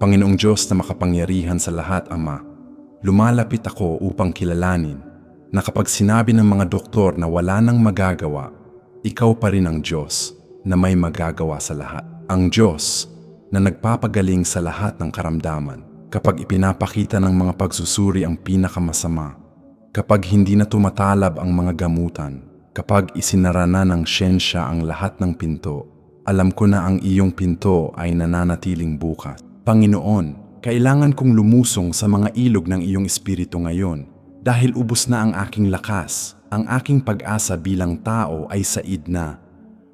Panginoong Diyos na makapangyarihan sa lahat, Ama, lumalapit ako upang kilalanin na kapag sinabi ng mga doktor na wala nang magagawa, ikaw pa rin ang Diyos na may magagawa sa lahat. Ang Diyos na nagpapagaling sa lahat ng karamdaman kapag ipinapakita ng mga pagsusuri ang pinakamasama, kapag hindi na tumatalab ang mga gamutan, kapag isinara na ng siyensya ang lahat ng pinto, alam ko na ang iyong pinto ay nananatiling bukas. Panginoon, kailangan kong lumusong sa mga ilog ng iyong espiritu ngayon dahil ubos na ang aking lakas, ang aking pag-asa bilang tao ay said na.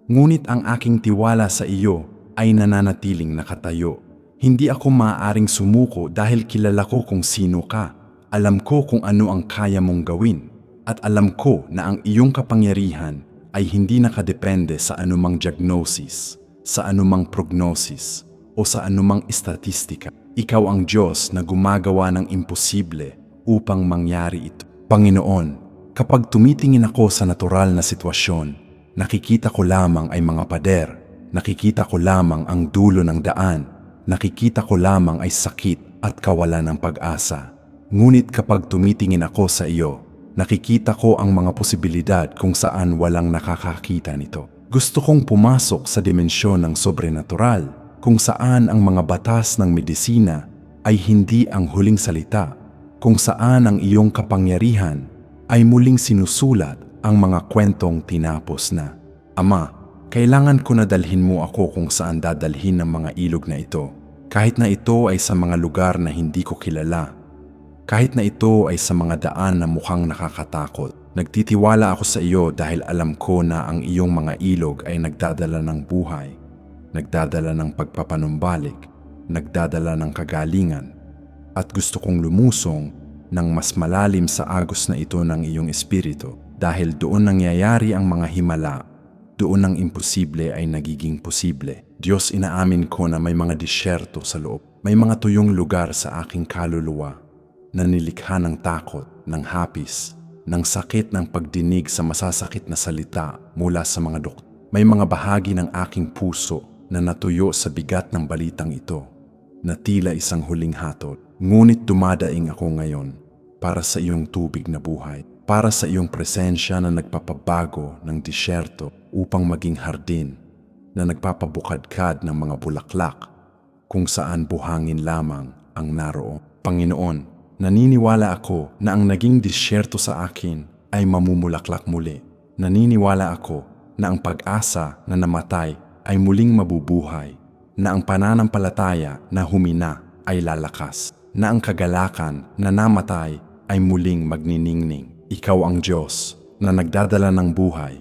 Ngunit ang aking tiwala sa iyo ay nananatiling nakatayo. Hindi ako maaaring sumuko dahil kilala ko kung sino ka. Alam ko kung ano ang kaya mong gawin. At alam ko na ang iyong kapangyarihan ay hindi nakadepende sa anumang diagnosis, sa anumang prognosis, o sa anumang estatistika. Ikaw ang Diyos na gumagawa ng imposible upang mangyari ito. Panginoon, kapag tumitingin ako sa natural na sitwasyon, nakikita ko lamang ay mga pader, nakikita ko lamang ang dulo ng daan, nakikita ko lamang ay sakit at kawalan ng pag-asa. Ngunit kapag tumitingin ako sa iyo, nakikita ko ang mga posibilidad kung saan walang nakakakita nito. Gusto kong pumasok sa dimensyon ng sobrenatural, kung saan ang mga batas ng medisina ay hindi ang huling salita, kung saan ang iyong kapangyarihan ay muling sinusulat ang mga kwentong tinapos na. Ama, kailangan ko na dalhin mo ako kung saan dadalhin ng mga ilog na ito, kahit na ito ay sa mga lugar na hindi ko kilala. Kahit na ito ay sa mga daan na mukhang nakakatakot. Nagtitiwala ako sa iyo dahil alam ko na ang iyong mga ilog ay nagdadala ng buhay, nagdadala ng pagpapanumbalik, nagdadala ng kagalingan, at gusto kong lumusong ng mas malalim sa agos na ito ng iyong espiritu dahil doon nangyayari ang mga himala doon ang imposible ay nagiging posible. Diyos, inaamin ko na may mga disyerto sa loob. May mga tuyong lugar sa aking kaluluwa na nilikha ng takot, ng hapis, ng sakit ng pagdinig sa masasakit na salita mula sa mga doktor. May mga bahagi ng aking puso na natuyo sa bigat ng balitang ito, na tila isang huling hatol. Ngunit dumadaing ako ngayon para sa iyong tubig na buhay, para sa iyong presensya na nagpapabago ng disyerto upang maging hardin, na nagpapabukadkad ng mga bulaklak kung saan buhangin lamang ang naroon. Panginoon, naniniwala ako na ang naging disyerto sa akin ay mamumulaklak muli. Naniniwala ako na ang pag-asa na namatay ay muling mabubuhay, na ang pananampalataya na humina ay lalakas, na ang kagalakan na namatay ay muling magniningning. Ikaw ang Diyos na nagdadala ng buhay,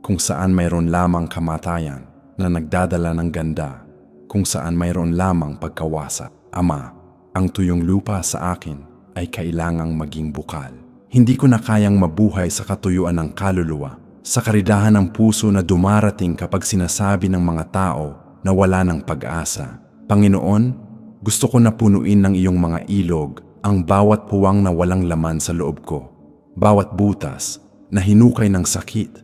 kung saan mayroon lamang kamatayan, na nagdadala ng ganda, kung saan mayroon lamang pagkawasa. Ama, ang tuyong lupa sa akin ay kailangang maging bukal. Hindi ko na kayang mabuhay sa katuyuan ng kaluluwa, sa karidahan ng puso na dumarating kapag sinasabi ng mga tao na wala ng pag-asa. Panginoon, gusto ko na punuin ng iyong mga ilog ang bawat puwang na walang laman sa loob ko, bawat butas na hinukay ng sakit,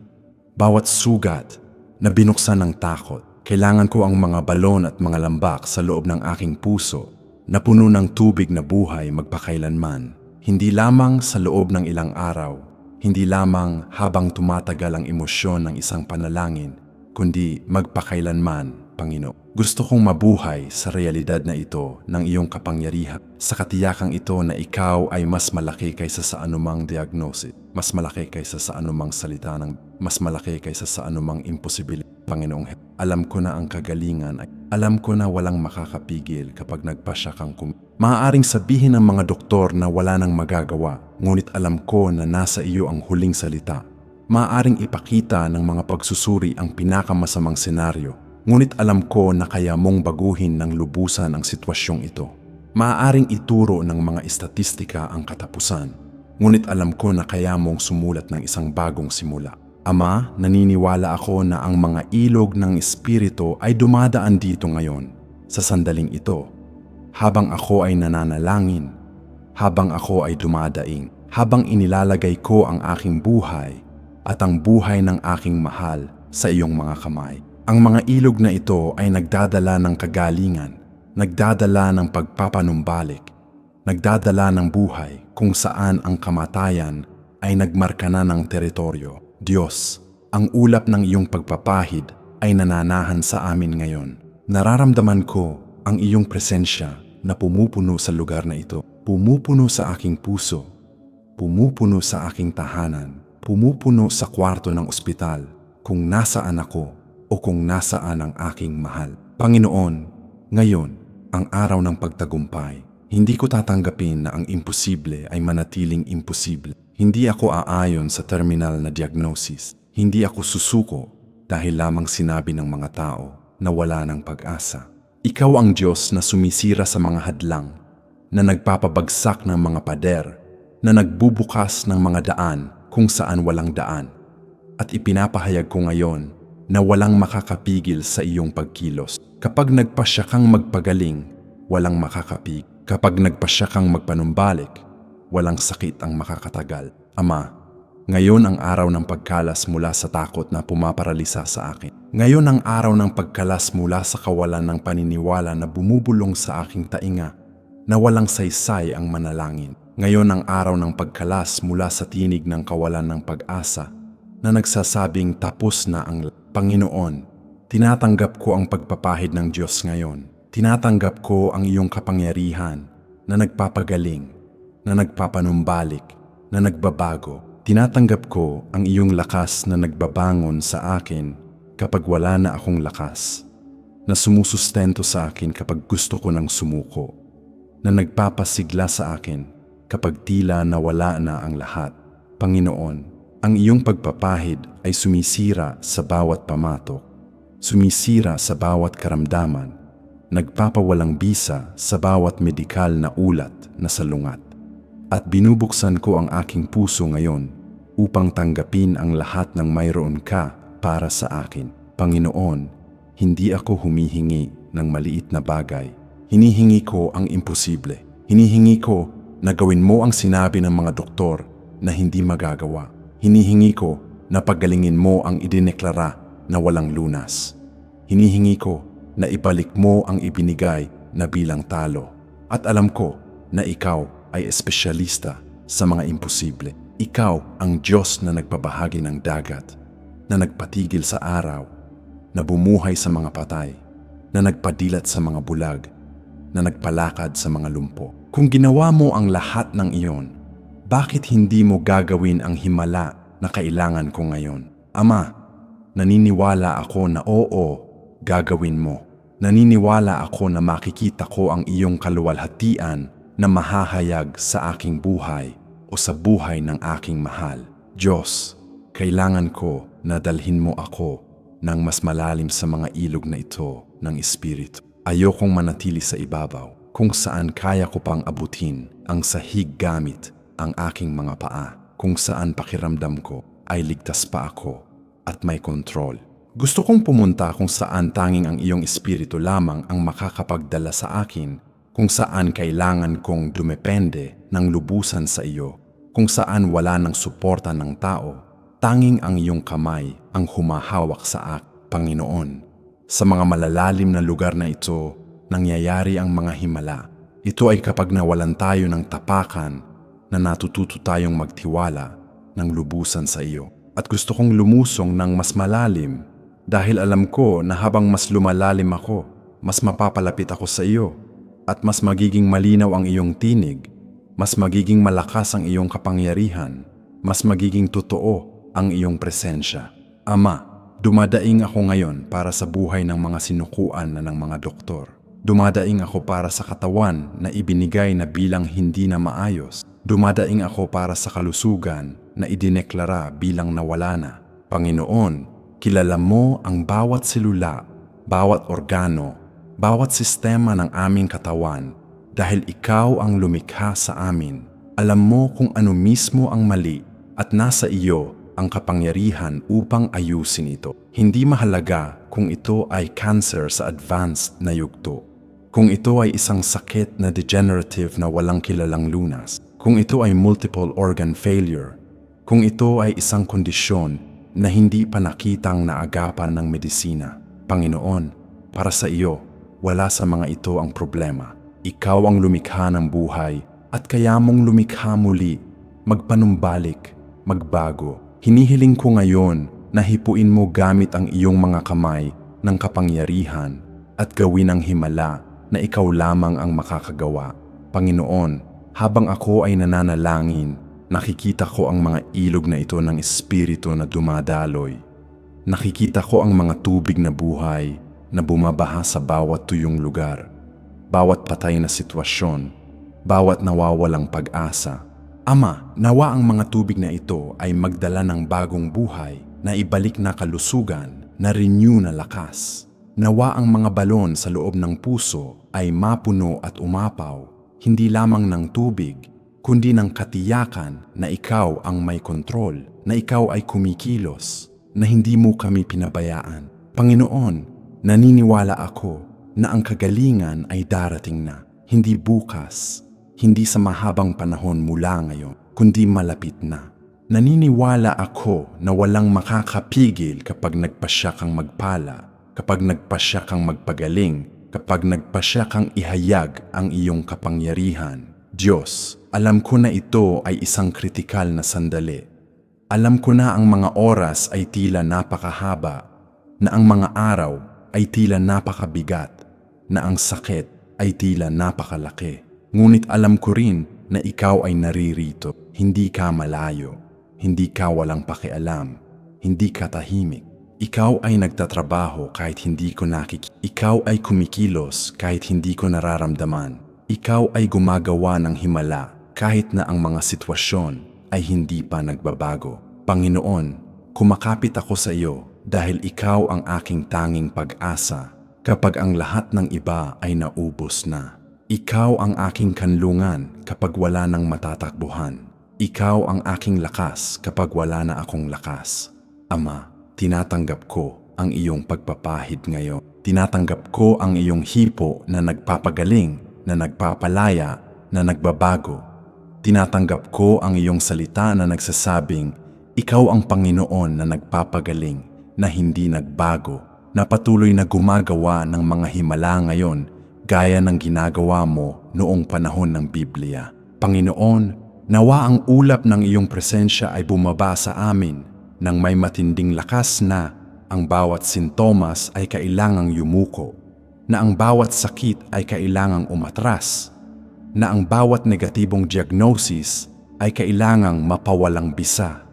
bawat sugat na binuksan ng takot. Kailangan ko ang mga balon at mga lambak sa loob ng aking puso na puno ng tubig na buhay magpakailanman. Hindi lamang sa loob ng ilang araw, hindi lamang habang tumatagal ang emosyon ng isang panalangin, kundi magpakailanman, Panginoon. Gusto kong mabuhay sa realidad na ito ng iyong kapangyarihan, sa katiyakang ito na ikaw ay mas malaki kaysa sa anumang diagnosis, mas malaki kaysa sa anumang salita ng mas malaki kaysa sa anumang imposibilidad. Panginoong, alam ko na ang kagalingan, alam ko na walang makakapigil kapag nagpasya kang kum... Maaaring sabihin ng mga doktor na wala nang magagawa, ngunit alam ko na nasa iyo ang huling salita. Maaaring ipakita ng mga pagsusuri ang pinakamasamang senaryo, ngunit alam ko na kaya mong baguhin ng lubusan ang sitwasyong ito. Maaaring ituro ng mga estatistika ang katapusan, ngunit alam ko na kaya mong sumulat ng isang bagong simula. Ama, naniniwala ako na ang mga ilog ng Espiritu ay dumadaan dito ngayon, sa sandaling ito, habang ako ay nananalangin, habang ako ay dumadaing, habang inilalagay ko ang aking buhay at ang buhay ng aking mahal sa iyong mga kamay. Ang mga ilog na ito ay nagdadala ng kagalingan, nagdadala ng pagpapanumbalik, nagdadala ng buhay kung saan ang kamatayan ay nagmarka na ng teritoryo. Diyos, ang ulap ng iyong pagpapahid ay nananahan sa amin ngayon. Nararamdaman ko ang iyong presensya na pumupuno sa lugar na ito. Pumupuno sa aking puso. Pumupuno sa aking tahanan. Pumupuno sa kwarto ng ospital kung nasaan ako o kung nasaan ang aking mahal. Panginoon, ngayon, ang araw ng pagtagumpay, hindi ko tatanggapin na ang imposible ay manatiling imposible. Hindi ako aayon sa terminal na diagnosis. Hindi ako susuko dahil lamang sinabi ng mga tao na wala ng pag-asa. Ikaw ang Diyos na sumisira sa mga hadlang, na nagpapabagsak ng mga pader, na nagbubukas ng mga daan kung saan walang daan. At ipinapahayag ko ngayon na walang makakapigil sa iyong pagkilos. Kapag nagpasya kang magpagaling, walang makakapig. Kapag nagpasya kang magpanumbalik, walang sakit ang makakatagal. Ama, ngayon ang araw ng pagkalas mula sa takot na pumaparalisa sa akin. Ngayon ang araw ng pagkalas mula sa kawalan ng paniniwala na bumubulong sa aking tainga na walang saysay ang manalangin. Ngayon ang araw ng pagkalas mula sa tinig ng kawalan ng pag-asa na nagsasabing tapos na ang Panginoon. Tinatanggap ko ang pagpapahid ng Diyos ngayon. Tinatanggap ko ang iyong kapangyarihan na nagpapagaling, na nagpapanumbalik, na nagbabago. Tinatanggap ko ang iyong lakas na nagbabangon sa akin kapag wala na akong lakas, na sumusustento sa akin kapag gusto ko ng sumuko, na nagpapasigla sa akin kapag tila nawala na ang lahat. Panginoon, ang iyong pagpapahid ay sumisira sa bawat pamatok, sumisira sa bawat karamdaman, nagpapawalang bisa sa bawat medikal na ulat na salungat. At binubuksan ko ang aking puso ngayon upang tanggapin ang lahat ng mayroon ka para sa akin. Panginoon, hindi ako humihingi ng maliit na bagay. Hinihingi ko ang imposible. Hinihingi ko na gawin mo ang sinabi ng mga doktor na hindi magagawa. Hinihingi ko na pagalingin mo ang idineklara na walang lunas. Hinihingi ko na ibalik mo ang ibinigay na bilang talo. At alam ko na ikaw ay espesyalista sa mga imposible. Ikaw ang Diyos na nagpabahagi ng dagat, na nagpatigil sa araw, na bumuhay sa mga patay, na nagpadilat sa mga bulag, na nagpalakad sa mga lumpo. Kung ginawa mo ang lahat ng iyon, bakit hindi mo gagawin ang himala na kailangan ko ngayon? Ama, naniniwala ako na oo, gagawin mo. Naniniwala ako na makikita ko ang iyong kaluwalhatian na mahahayag sa aking buhay o sa buhay ng aking mahal. Diyos, kailangan ko na dalhin mo ako ng mas malalim sa mga ilog na ito ng Espiritu. Ayokong manatili sa ibabaw kung saan kaya ko pang abutin ang sahig gamit ang aking mga paa kung saan pakiramdam ko ay ligtas pa ako at may kontrol. Gusto kong pumunta kung saan tanging ang iyong espiritu lamang ang makakapagdala sa akin kung saan kailangan kong dumepende ng lubusan sa iyo, kung saan wala ng suporta ng tao, tanging ang iyong kamay ang humahawak sa ak, Panginoon. Sa mga malalalim na lugar na ito, nangyayari ang mga himala. Ito ay kapag nawalan tayo ng tapakan na natututo tayong magtiwala ng lubusan sa iyo. At gusto kong lumusong ng mas malalim dahil alam ko na habang mas lumalalim ako, mas mapapalapit ako sa iyo at mas magiging malinaw ang iyong tinig, mas magiging malakas ang iyong kapangyarihan, mas magiging totoo ang iyong presensya. Ama, dumadaing ako ngayon para sa buhay ng mga sinukuan na ng mga doktor. Dumadaing ako para sa katawan na ibinigay na bilang hindi na maayos. Dumadaing ako para sa kalusugan na idineklara bilang nawala na. Panginoon, kilala mo ang bawat selula, bawat organo, bawat sistema ng aming katawan dahil ikaw ang lumikha sa amin. Alam mo kung ano mismo ang mali at nasa iyo ang kapangyarihan upang ayusin ito. Hindi mahalaga kung ito ay cancer sa advanced na yugto. Kung ito ay isang sakit na degenerative na walang kilalang lunas. Kung ito ay multiple organ failure. Kung ito ay isang kondisyon na hindi pa nakitang naagapan ng medisina. Panginoon, para sa iyo, wala sa mga ito ang problema. Ikaw ang lumikha ng buhay at kaya mong lumikha muli, magpanumbalik, magbago. Hinihiling ko ngayon na hipuin mo gamit ang iyong mga kamay ng kapangyarihan at gawin ang himala na ikaw lamang ang makakagawa. Panginoon, habang ako ay nananalangin, nakikita ko ang mga ilog na ito ng Espiritu na dumadaloy. Nakikita ko ang mga tubig na buhay na bumabaha sa bawat tuyong lugar, bawat patay na sitwasyon, bawat nawawalang pag-asa. Ama, nawa ang mga tubig na ito ay magdala ng bagong buhay na ibalik na kalusugan, na renew na lakas. Nawa ang mga balon sa loob ng puso ay mapuno at umapaw, hindi lamang ng tubig, kundi ng katiyakan na ikaw ang may kontrol, na ikaw ay kumikilos, na hindi mo kami pinabayaan. Panginoon, naniniwala ako na ang kagalingan ay darating na, hindi bukas, hindi sa mahabang panahon mula ngayon, kundi malapit na. Naniniwala ako na walang makakapigil kapag nagpasya kang magpala, kapag nagpasya kang magpagaling, kapag nagpasya kang ihayag ang iyong kapangyarihan. Diyos, alam ko na ito ay isang kritikal na sandali. Alam ko na ang mga oras ay tila napakahaba, na ang mga araw ay tila napakabigat, na ang sakit ay tila napakalaki. Ngunit alam ko rin na ikaw ay naririto, hindi ka malayo, hindi ka walang pakialam, hindi ka tahimik. Ikaw ay nagtatrabaho kahit hindi ko nakik. Ikaw ay kumikilos kahit hindi ko nararamdaman. Ikaw ay gumagawa ng himala kahit na ang mga sitwasyon ay hindi pa nagbabago. Panginoon, kumakapit ako sa iyo dahil ikaw ang aking tanging pag-asa kapag ang lahat ng iba ay naubos na. Ikaw ang aking kanlungan kapag wala nang matatakbuhan. Ikaw ang aking lakas kapag wala na akong lakas. Ama, tinatanggap ko ang iyong pagpapahid ngayon. Tinatanggap ko ang iyong hipo na nagpapagaling, na nagpapalaya, na nagbabago. Tinatanggap ko ang iyong salita na nagsasabing, Ikaw ang Panginoon na nagpapagaling, na hindi nagbago, na patuloy na gumagawa ng mga himala ngayon gaya ng ginagawa mo noong panahon ng Biblia. Panginoon, nawa ang ulap ng iyong presensya ay bumaba sa amin nang may matinding lakas na ang bawat sintomas ay kailangang yumuko, na ang bawat sakit ay kailangang umatras, na ang bawat negatibong diagnosis ay kailangang mapawalang bisa.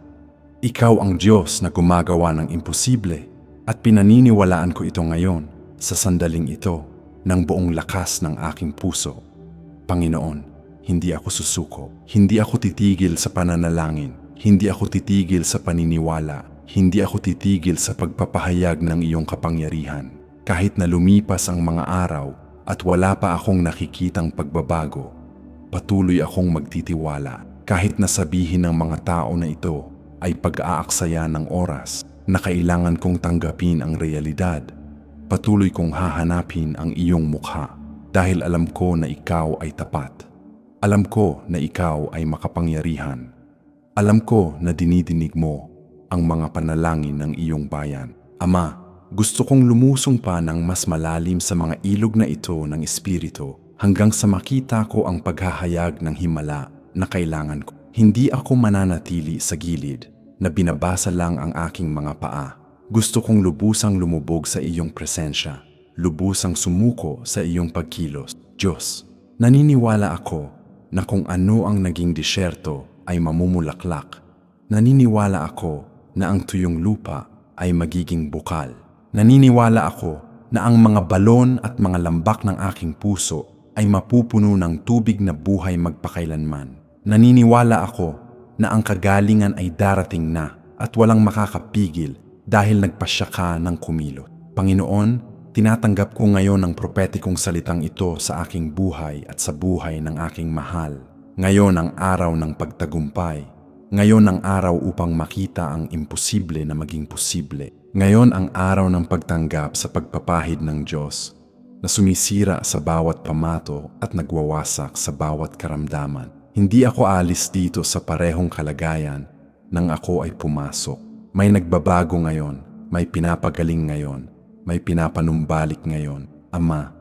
Ikaw ang Diyos na gumagawa ng imposible at pinaniniwalaan ko ito ngayon sa sandaling ito ng buong lakas ng aking puso. Panginoon, hindi ako susuko, hindi ako titigil sa pananalangin, hindi ako titigil sa paniniwala, hindi ako titigil sa pagpapahayag ng iyong kapangyarihan. Kahit na lumipas ang mga araw at wala pa akong nakikitang pagbabago, patuloy akong magtitiwala kahit na sabihin ng mga tao na ito ay pag-aaksaya ng oras na kailangan kong tanggapin ang realidad. Patuloy kong hahanapin ang iyong mukha dahil alam ko na ikaw ay tapat. Alam ko na ikaw ay makapangyarihan. Alam ko na dinidinig mo ang mga panalangin ng iyong bayan. Ama, gusto kong lumusong pa ng mas malalim sa mga ilog na ito ng Espiritu hanggang sa makita ko ang paghahayag ng himala na kailangan ko. Hindi ako mananatili sa gilid na binabasa lang ang aking mga paa. Gusto kong lubusang lumubog sa iyong presensya, lubusang sumuko sa iyong pagkilos. Diyos, naniniwala ako na kung ano ang naging disyerto ay mamumulaklak. Naniniwala ako na ang tuyong lupa ay magiging bukal. Naniniwala ako na ang mga balon at mga lambak ng aking puso ay mapupuno ng tubig na buhay magpakailanman. Naniniwala ako na ang kagalingan ay darating na at walang makakapigil dahil nagpasya ka ng kumilot. Panginoon, tinatanggap ko ngayon ang propetikong salitang ito sa aking buhay at sa buhay ng aking mahal. Ngayon ang araw ng pagtagumpay. Ngayon ang araw upang makita ang imposible na maging posible. Ngayon ang araw ng pagtanggap sa pagpapahid ng Diyos na sumisira sa bawat pamato at nagwawasak sa bawat karamdaman. Hindi ako alis dito sa parehong kalagayan nang ako ay pumasok. May nagbabago ngayon, may pinapagaling ngayon, may pinapanumbalik ngayon. Ama,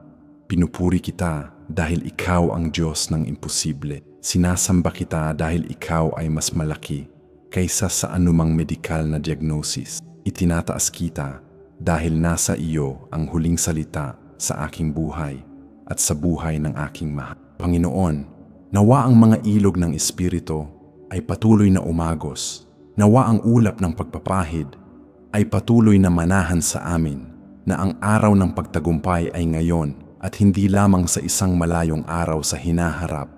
Pinupuri kita dahil ikaw ang Diyos ng imposible. Sinasamba kita dahil ikaw ay mas malaki kaysa sa anumang medikal na diagnosis. Itinataas kita dahil nasa iyo ang huling salita sa aking buhay at sa buhay ng aking mahal. Panginoon, nawa ang mga ilog ng Espiritu ay patuloy na umagos. Nawa ang ulap ng pagpapahid ay patuloy na manahan sa amin na ang araw ng pagtagumpay ay ngayon at hindi lamang sa isang malayong araw sa hinaharap.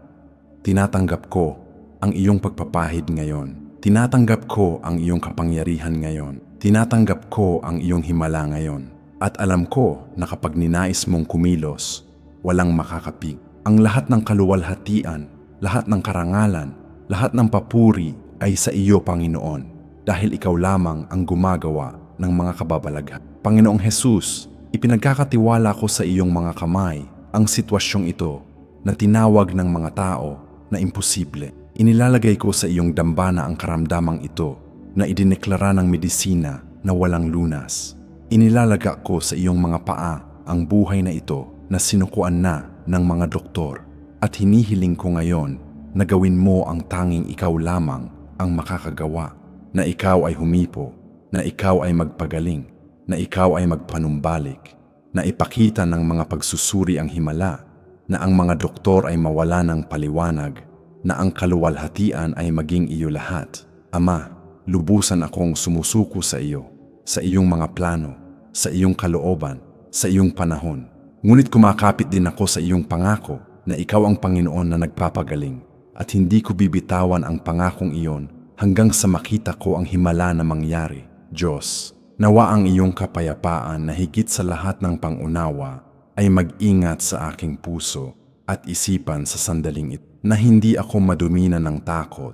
Tinatanggap ko ang iyong pagpapahid ngayon. Tinatanggap ko ang iyong kapangyarihan ngayon. Tinatanggap ko ang iyong himala ngayon. At alam ko na kapag ninais mong kumilos, walang makakapig. Ang lahat ng kaluwalhatian, lahat ng karangalan, lahat ng papuri ay sa iyo, Panginoon, dahil ikaw lamang ang gumagawa ng mga kababalaghan. Panginoong Jesus, Ipinagkakatiwala ko sa iyong mga kamay ang sitwasyong ito na tinawag ng mga tao na imposible. Inilalagay ko sa iyong dambana ang karamdamang ito na idineklara ng medisina na walang lunas. Inilalaga ko sa iyong mga paa ang buhay na ito na sinukuan na ng mga doktor at hinihiling ko ngayon na gawin mo ang tanging ikaw lamang ang makakagawa, na ikaw ay humipo, na ikaw ay magpagaling, na ikaw ay magpanumbalik, na ipakita ng mga pagsusuri ang himala, na ang mga doktor ay mawala ng paliwanag, na ang kaluwalhatian ay maging iyo lahat. Ama, lubusan akong sumusuko sa iyo, sa iyong mga plano, sa iyong kalooban, sa iyong panahon. Ngunit kumakapit din ako sa iyong pangako na ikaw ang Panginoon na nagpapagaling at hindi ko bibitawan ang pangakong iyon hanggang sa makita ko ang himala na mangyari. Diyos, Nawa ang iyong kapayapaan na higit sa lahat ng pangunawa ay mag-ingat sa aking puso at isipan sa sandaling ito na hindi ako madumina ng takot,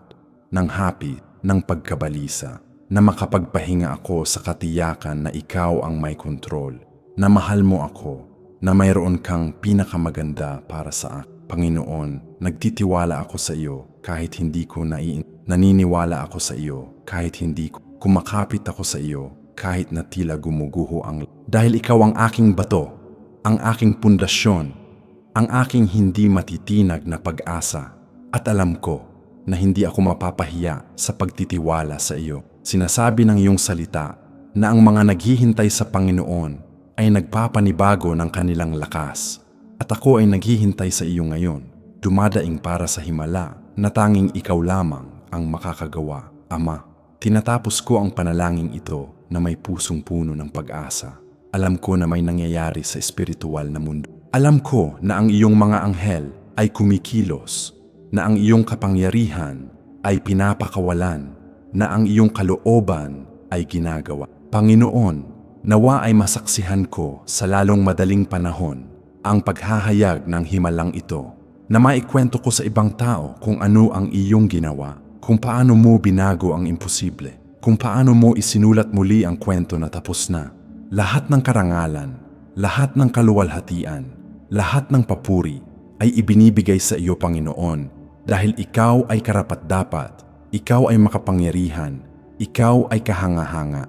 ng hapi, ng pagkabalisa, na makapagpahinga ako sa katiyakan na ikaw ang may kontrol, na mahal mo ako, na mayroon kang pinakamaganda para sa akin. Panginoon, nagtitiwala ako sa iyo kahit hindi ko naiin. Naniniwala ako sa iyo kahit hindi ko kumakapit ako sa iyo kahit na tila gumuguho ang... Dahil ikaw ang aking bato, ang aking pundasyon, ang aking hindi matitinag na pag-asa. At alam ko na hindi ako mapapahiya sa pagtitiwala sa iyo. Sinasabi ng iyong salita na ang mga naghihintay sa Panginoon ay nagpapanibago ng kanilang lakas. At ako ay naghihintay sa iyo ngayon, dumadaing para sa himala na tanging ikaw lamang ang makakagawa, Ama. Tinatapos ko ang panalangin ito na may pusong puno ng pag-asa. Alam ko na may nangyayari sa espiritual na mundo. Alam ko na ang iyong mga anghel ay kumikilos, na ang iyong kapangyarihan ay pinapakawalan, na ang iyong kalooban ay ginagawa. Panginoon, nawa ay masaksihan ko sa lalong madaling panahon ang paghahayag ng himalang ito, na maikwento ko sa ibang tao kung ano ang iyong ginawa, kung paano mo binago ang imposible kung paano mo isinulat muli ang kwento na tapos na. Lahat ng karangalan, lahat ng kaluwalhatian, lahat ng papuri ay ibinibigay sa iyo, Panginoon, dahil ikaw ay karapat-dapat, ikaw ay makapangyarihan, ikaw ay kahanga-hanga.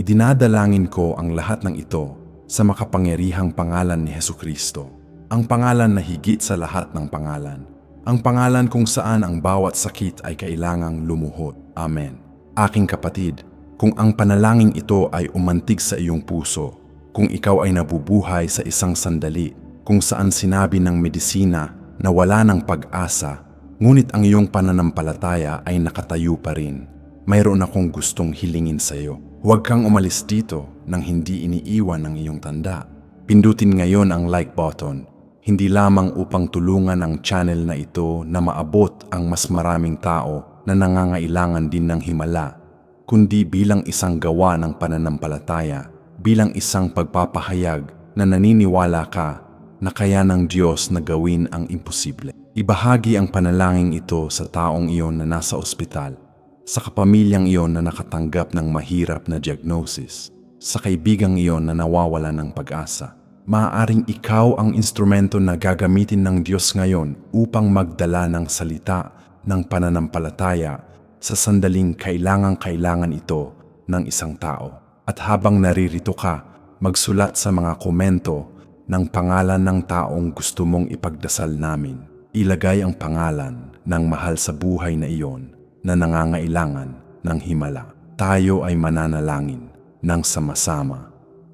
Idinadalangin ko ang lahat ng ito sa makapangyarihang pangalan ni Heso Kristo, ang pangalan na higit sa lahat ng pangalan, ang pangalan kung saan ang bawat sakit ay kailangang lumuhod. Amen. Aking kapatid, kung ang panalangin ito ay umantig sa iyong puso, kung ikaw ay nabubuhay sa isang sandali, kung saan sinabi ng medisina na wala ng pag-asa, ngunit ang iyong pananampalataya ay nakatayo pa rin, mayroon akong gustong hilingin sa iyo. Huwag kang umalis dito nang hindi iniiwan ng iyong tanda. Pindutin ngayon ang like button, hindi lamang upang tulungan ang channel na ito na maabot ang mas maraming tao na nangangailangan din ng himala, kundi bilang isang gawa ng pananampalataya, bilang isang pagpapahayag na naniniwala ka na kaya ng Diyos na gawin ang imposible. Ibahagi ang panalangin ito sa taong iyon na nasa ospital, sa kapamilyang iyon na nakatanggap ng mahirap na diagnosis, sa kaibigang iyon na nawawala ng pag-asa. Maaaring ikaw ang instrumento na gagamitin ng Diyos ngayon upang magdala ng salita ng pananampalataya sa sandaling kailangang-kailangan ito ng isang tao. At habang naririto ka, magsulat sa mga komento ng pangalan ng taong gusto mong ipagdasal namin. Ilagay ang pangalan ng mahal sa buhay na iyon na nangangailangan ng himala. Tayo ay mananalangin ng sama-sama.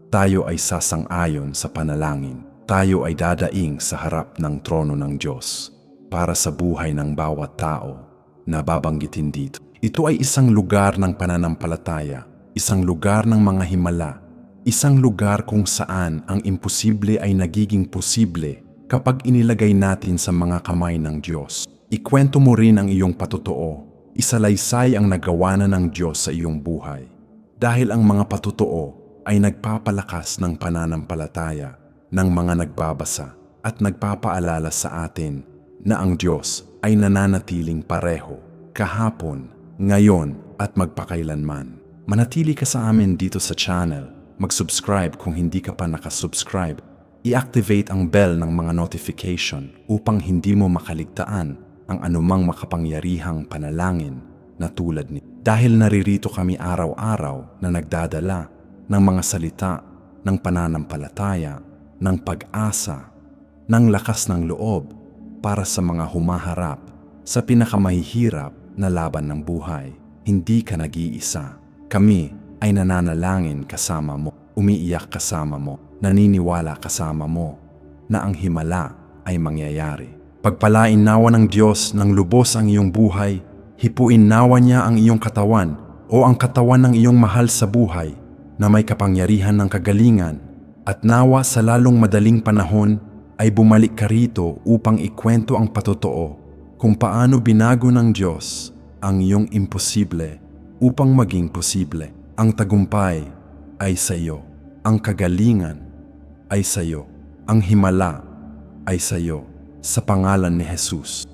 Tayo ay sasang-ayon sa panalangin. Tayo ay dadaing sa harap ng trono ng Diyos para sa buhay ng bawat tao na babanggitin dito. Ito ay isang lugar ng pananampalataya, isang lugar ng mga himala, isang lugar kung saan ang imposible ay nagiging posible kapag inilagay natin sa mga kamay ng Diyos. Ikwento mo rin ang iyong patotoo. Isalaysay ang nagawa na ng Diyos sa iyong buhay. Dahil ang mga patotoo ay nagpapalakas ng pananampalataya ng mga nagbabasa at nagpapaalala sa atin na ang Diyos ay nananatiling pareho kahapon, ngayon at magpakailanman. Manatili ka sa amin dito sa channel. Mag-subscribe kung hindi ka pa nakasubscribe. I-activate ang bell ng mga notification upang hindi mo makaligtaan ang anumang makapangyarihang panalangin na tulad ni. Dahil naririto kami araw-araw na nagdadala ng mga salita ng pananampalataya, ng pag-asa, ng lakas ng loob para sa mga humaharap sa pinakamahihirap na laban ng buhay. Hindi ka nag-iisa. Kami ay nananalangin kasama mo, umiiyak kasama mo, naniniwala kasama mo na ang himala ay mangyayari. Pagpalain nawa ng Diyos ng lubos ang iyong buhay, hipuin nawa niya ang iyong katawan o ang katawan ng iyong mahal sa buhay na may kapangyarihan ng kagalingan at nawa sa lalong madaling panahon ay bumalik ka rito upang ikwento ang patotoo kung paano binago ng Diyos ang iyong imposible upang maging posible. Ang tagumpay ay sa iyo. Ang kagalingan ay sa iyo. Ang himala ay sa iyo. Sa pangalan ni Jesus.